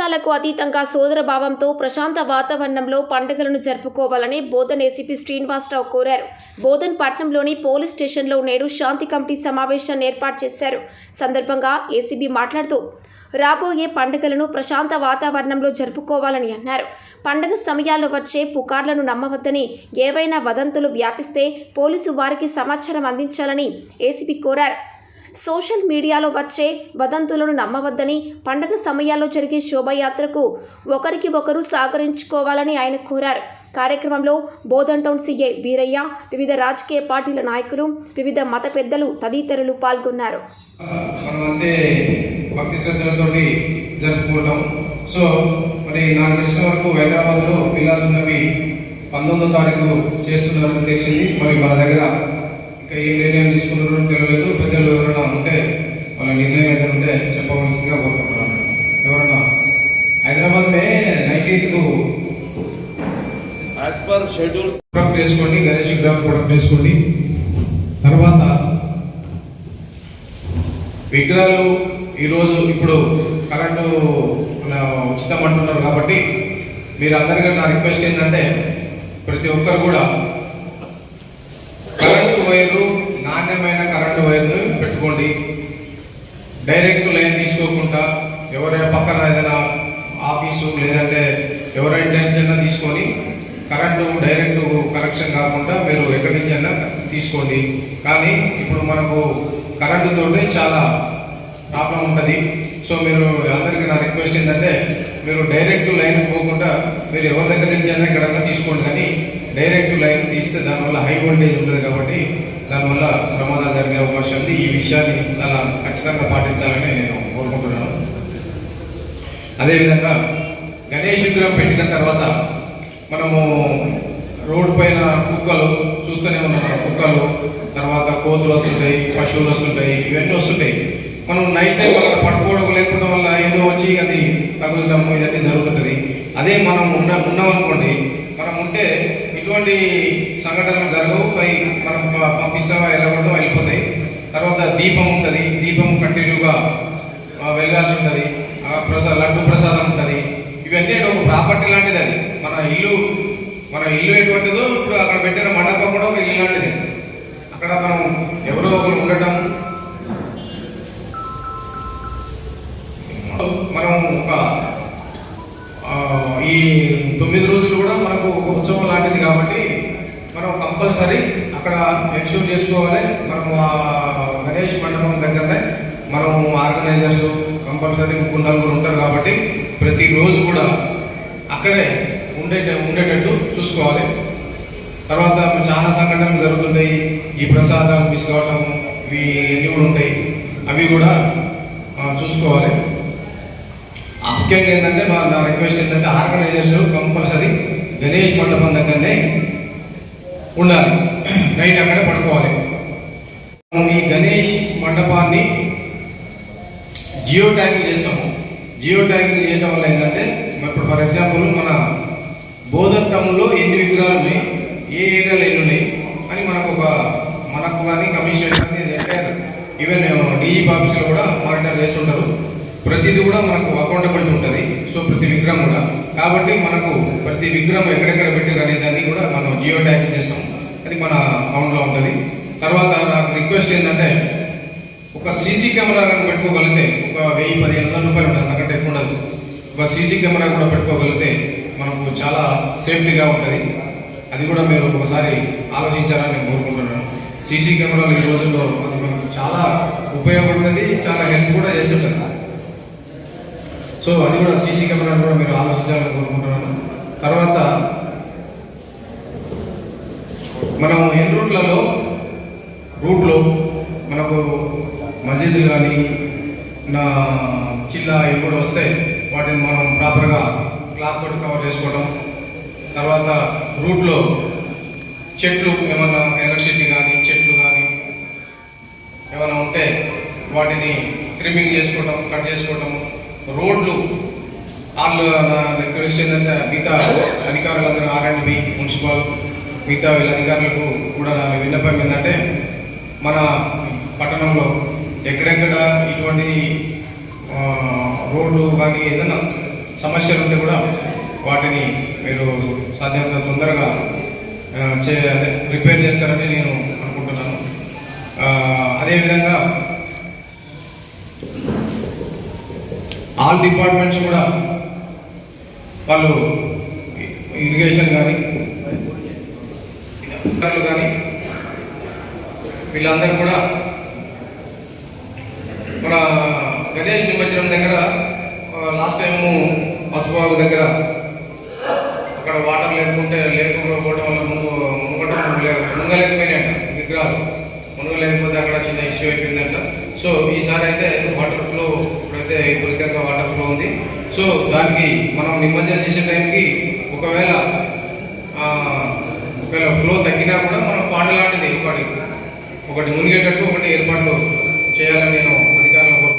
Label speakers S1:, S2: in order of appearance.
S1: ప్రాంతాలకు అతీతంగా సోదర భావంతో ప్రశాంత వాతావరణంలో పండుగలను జరుపుకోవాలని బోధన్ ఏసీపీ శ్రీనివాసరావు కోరారు. బోధన్ పట్నంలోని పోలీస్ స్టేషన్లో నేడు శాంతి కమిటీ సమావేశాన్ని ఏర్పాటు చేశారు. సందర్భంగా ఏసీబీ మాట్లాడుతూ రాబోయే పండుగలను ప్రశాంత వాతావరణంలో జరుపుకోవాలని అన్నారు. పండుగ సమయాల్లో వచ్చే పుకార్లను నమ్మవద్దని ఏవైనా వదంతులు వ్యాపిస్తే పోలీసు వారికి సమాచారం అందించాలని ఏసీబీ కోరారు. సోషల్ మీడియాలో వచ్చే వదంతులను నమ్మవద్దని పండగ సమయాల్లో జరిగే శోభయాత్రకు ఒకరికి ఒకరు సహకరించుకోవాలని ఆయన కోరారు. కార్యక్రమంలో బోధన్ టౌన్ సీఏ వీరయ్య వివిధ రాజకీయ పార్టీల నాయకులు వివిధ మత పెద్దలు తదితరులు పాల్గొన్నారు.
S2: భక్తి శ్రద్ధలతో జరుపుకుంటాం సో మరి నాకు తెలిసిన వరకు హైదరాబాద్లో పిల్లలు ఉన్నవి పంతొమ్మిదో తారీఖు చేస్తున్నారని తెలిసింది. మరి మన దగ్గర ఇంకా ఏం నిర్ణయం తీసుకున్నారో తెలియలేదు. పెద్దలు ఎవరైనా ఉంటే వాళ్ళ నిర్ణయం ఏదైనా ఉంటే చెప్పవలసిందిగా కోరుకుంటున్నాను. ఎవరన్నా? హైదరాబాద్ మే నైన్టీన్త్కు
S3: as per schedule.
S2: ప్రొడక్ట్ చేసుకోండి గణేష్ గ్రామ్ ప్రొడక్ట్ చేసుకోండి. తర్వాత విగ్రహాలు ఈరోజు ఇప్పుడు కరెంటు మన ఉచితం అంటున్నారు కాబట్టి మీరు అందరికీ నా రిక్వెస్ట్ ఏంటంటే ప్రతి ఒక్కరు కూడా వైరు నాణ్యమైన కరెంటు వైర్ను పెట్టుకోండి. డైరెక్ట్ లైన్ తీసుకోకుండా ఎవరైనా పక్కన ఏదైనా ఆఫీసు లేదంటే ఎవరైనా టెన్షన్ తీసుకొని కరెంటు డైరెక్ట్ కనెక్షన్ కాకుండా మీరు ఎక్కడి నుంచైనా తీసుకోండి. కానీ ఇప్పుడు మనకు కరెంటుతోటి చాలా ప్రాబ్లం ఉంటుంది. సో మీరు అందరికీ నా రిక్వెస్ట్ ఏంటంటే మీరు డైరెక్ట్ లైన్ పోకుండా మీరు ఎవరి దగ్గర నుంచి అయినా ఎక్కడన్నా తీసుకోండి. కానీ డైరెక్ట్ లైన్ తీస్తే దానివల్ల హై వోల్టేజ్ ఉంటుంది కాబట్టి దానివల్ల ప్రమాదాలు జరిగే అవకాశం ఉంది. ఈ విషయాన్ని చాలా ఖచ్చితంగా పాటించాలని నేను కోరుకుంటున్నాను. అదేవిధంగా గణేష్ విగ్రహం పెట్టిన తర్వాత మనము రోడ్డు పైన కుక్కలు చూస్తూనే ఉన్నాం. కుక్కలు తర్వాత కోతులు వస్తుంటాయి పశువులు వస్తుంటాయి ఇవన్నీ వస్తుంటాయి. మనం నైట్ టైం అక్కడ పడుకోవడం లేకుండా వల్ల ఏదో వచ్చి అది తగులుతాము ఇవన్నీ జరుగుతుంటుంది. అదే మనం ఉన్న ఉన్నామనుకోండి ఇటువంటి సంఘటనలు జరగవు. అవి మనం ప- వెళ్ళకూడదు వెళ్ళిపోతాయి. తర్వాత దీపం ఉంటుంది. దీపం కంటిన్యూగా వెలగాల్సి ఉంటుంది. ఆ ప్రసాద లడ్డు ప్రసాదం ఉంటుంది. ఇవన్నీ ఒక ప్రాపర్టీ లాంటిది అది. మన ఇల్లు మన ఇల్లు ఎటువంటిదో ఇప్పుడు అక్కడ పెట్టిన మండపం కూడా ఒక ఇల్లు లాంటిది. అక్కడ మనం ఎవరో ఒకరు ఉండటం. మనం ఒక ఈ తొమ్మిది రోజులు కూడా మనకు ఒక ఉత్సవం లాంటిది కాబట్టి మనం కంపల్సరీ అక్కడ ఎన్ష్యూర్ చేసుకోవాలి. మనము గణేష్ మండపం దగ్గరనే మనం ఆర్గనైజర్స్ కంపల్సరీ ముగ్గురు నలుగురు ఉంటారు కాబట్టి ప్రతిరోజు కూడా అక్కడే ఉండే ఉండేటట్టు చూసుకోవాలి. తర్వాత చాలా సంఘటనలు జరుగుతుంటాయి. ఈ ప్రసాదం తీసుకోవడం ఇవి ఎన్ని కూడా ఉంటాయి. అవి కూడా చూసుకోవాలి. ముఖ్యంగా ఏంటంటే మా నా రిక్వెస్ట్ ఏంటంటే ఆర్గనైజర్స్ కంపల్సరీ గణేష్ మండపం దగ్గరనే ఉండాలి. నైట్ అక్కడే పడుకోవాలి. మనం ఈ గణేష్ మండపాన్ని జియో ట్యాగింగ్ చేస్తాము. జియో ట్యాగింగ్ చేయడం వల్ల ఏంటంటే ఇప్పుడు ఫర్ ఎగ్జాంపుల్ మన బోధన్ టౌన్లో ఎన్ని విగ్రహాలు ఉన్నాయి ఏ ఏరియాలు ఎన్ని ఉన్నాయి అని మనకు ఒక మనకు కానీ కమిషన్ కానీ ఎంటైర్ ఈవెన్ డిఈ ఆఫీసులో కూడా మానిటర్ చేస్తుంటారు. ప్రతిదీ కూడా మనకు అకౌంటబిలిటీ ఉంటుంది. సో ప్రతి విగ్రహం కూడా. కాబట్టి మనకు ప్రతి విగ్రహం ఎక్కడెక్కడ పెట్టారు అనే దాన్ని కూడా మనం జియో ట్యాగింగ్ చేస్తాం. అది మన అకౌంట్లో ఉంటుంది. తర్వాత నాకు రిక్వెస్ట్ ఏంటంటే ఒక సీసీ కెమెరా కనుక పెట్టుకోగలిగితే ఒక వెయ్యి పదిహేను వందల రూపాయలు ఉంటుంది. నాకంటే ఎక్కువ ఉండదు. ఒక సీసీ కెమెరా కూడా పెట్టుకోగలిగితే మనకు చాలా సేఫ్టీగా ఉంటుంది. అది కూడా మీరు ఒకసారి ఆలోచించాలని నేను కోరుకుంటున్నాను. సీసీ కెమెరాలు ఈ రోజుల్లో అది మనకు చాలా ఉపయోగపడుతుంది చాలా హెల్ప్ కూడా చేస్తుంటుంది. సో అది కూడా సీసీ కెమెరా కూడా మీరు ఆలోచించాలని కోరుకుంటున్నాను. తర్వాత మనం ఎన్ రూట్లలో రూట్లో మనకు మసీదులు కానీ నా చిల్లా ఇవి కూడా వస్తాయి వాటిని మనం ప్రాపర్గా క్లాత్ తోటి కవర్ చేసుకోవడం తర్వాత రూట్లో చెట్లు ఏమన్నా ఎలక్ట్రిసిటీ కానీ చెట్లు కానీ ఏమైనా ఉంటే వాటిని ట్రిమ్మింగ్ చేసుకోవడం కట్ చేసుకోవడం రోడ్లు వాళ్ళు నా రిక్వెస్ట్ ఏంటంటే మిగతా అధికారులందరూ ఆర్ఎండ్బి మున్సిపల్ మిగతా వీళ్ళ అధికారులకు కూడా నా విన్నపం ఏంటంటే మన పట్టణంలో ఎక్కడెక్కడ ఇటువంటి రోడ్లు కానీ ఏదైనా సమస్యలు ఉంటే కూడా వాటిని మీరు సాధ్యమంత తొందరగా చే రిపేర్ చేస్తారని నేను అనుకుంటున్నాను. అదేవిధంగా ఆల్ డిపార్ట్మెంట్స్ కూడా వాళ్ళు ఇరిగేషన్ కానీ కానీ వీళ్ళందరూ కూడా మన గణేష్ నిమజ్జనం దగ్గర లాస్ట్ టైము పసుపువాగు దగ్గర అక్కడ వాటర్ లేకుంటే లేకపోవడం వల్ల మునుగు మునగటం లే- మునగలేకపోయినాయంట విగ్రహాలు. మునగలేకపోతే అక్కడ చిన్న ఇష్యూ అయిపోయిందంట. సో ఈసారి అయితే వాటర్ ఫ్లో ఇప్పుడైతే విపరీతంగా వాటర్ ఫ్లో ఉంది. సో దానికి మనం నిమజ్జనం చేసే టైంకి ఒకవేళ ఒకవేళ ఫ్లో తగ్గినా కూడా మనం పాడలాంటిది ఒకటి ఒకటి మునిగేటట్టు ఒకటి ఏర్పాట్లు చేయాలని నేను